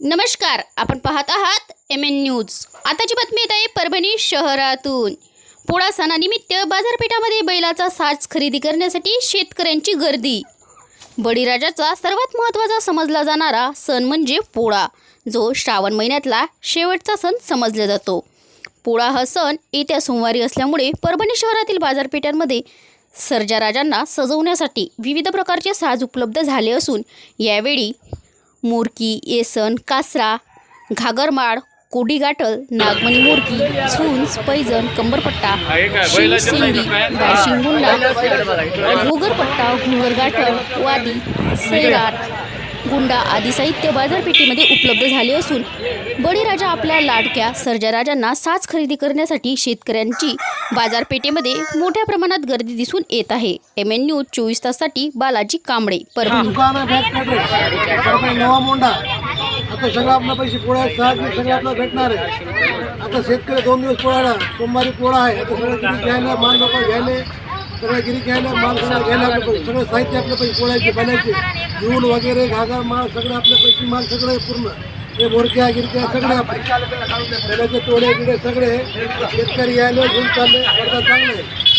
नमस्कार आपण पाहत आहात एम एन न्यूज आताची बातमी येत आहे परभणी शहरातून. पोळा सणानिमित्त बाजारपेठामध्ये बैलाचा साज खरेदी करण्यासाठी शेतकऱ्यांची गर्दी. बळीराजाचा सर्वात महत्त्वाचा समजला जाणारा सण म्हणजे पोळा जो श्रावण महिन्यातला शेवटचा सण समजला जातो. पोळा हा सण येत्या सोमवारी असल्यामुळे परभणी शहरातील बाजारपेठांमध्ये सर्जाराजांना सजवण्यासाठी विविध प्रकारचे साज उपलब्ध झाले असून यावेळी मोरकी येसन कासरा घागरमाळ कोडी गाठल नागमणी मोरकी झुंज पैजण कंबरपट्टा शिंग सिंगी बाशिंगुंडा घोगरपट्टा घुंगर गाठल वादी सैराट गुंडा आदी साहित्य बाजारपेठेमध्ये उपलब्ध झाले असून बळीराजा आपल्या लाडक्या सर्जाराजांना साज खरेदी करण्यासाठी शेतकऱ्यांची बाजारपेठेमध्ये मोठ्या प्रमाणात गर्दी दिसून येत आहे. एम एन न्यूज चोवीस ताससाठी बालाजी कांबळे परभणी. आता सगळं आपला पैसे पोळा आहेत. सहा दिवस सगळं आपला भेटणार आहे आता शेतकरी दोन दिवस पोळाला सोमवारी पोळा आहे. आता सगळं गिरी घ्यायला माल लोक घ्यायले. सगळं गिरी घ्यायला माल सगळं घ्यायला पैसे सगळं साहित्य आपलं पैसे पोळ्याचे बनायचे. झूल वगैरे घागर माल सगळं आपल्या पैसे माल सगळं पूर्ण. हे मोरक्या गिरक्या सगळे सगळ्याचे तोडे बिडे सगळे. शेतकरी यायला घेऊन चालले. चांगलं आहे.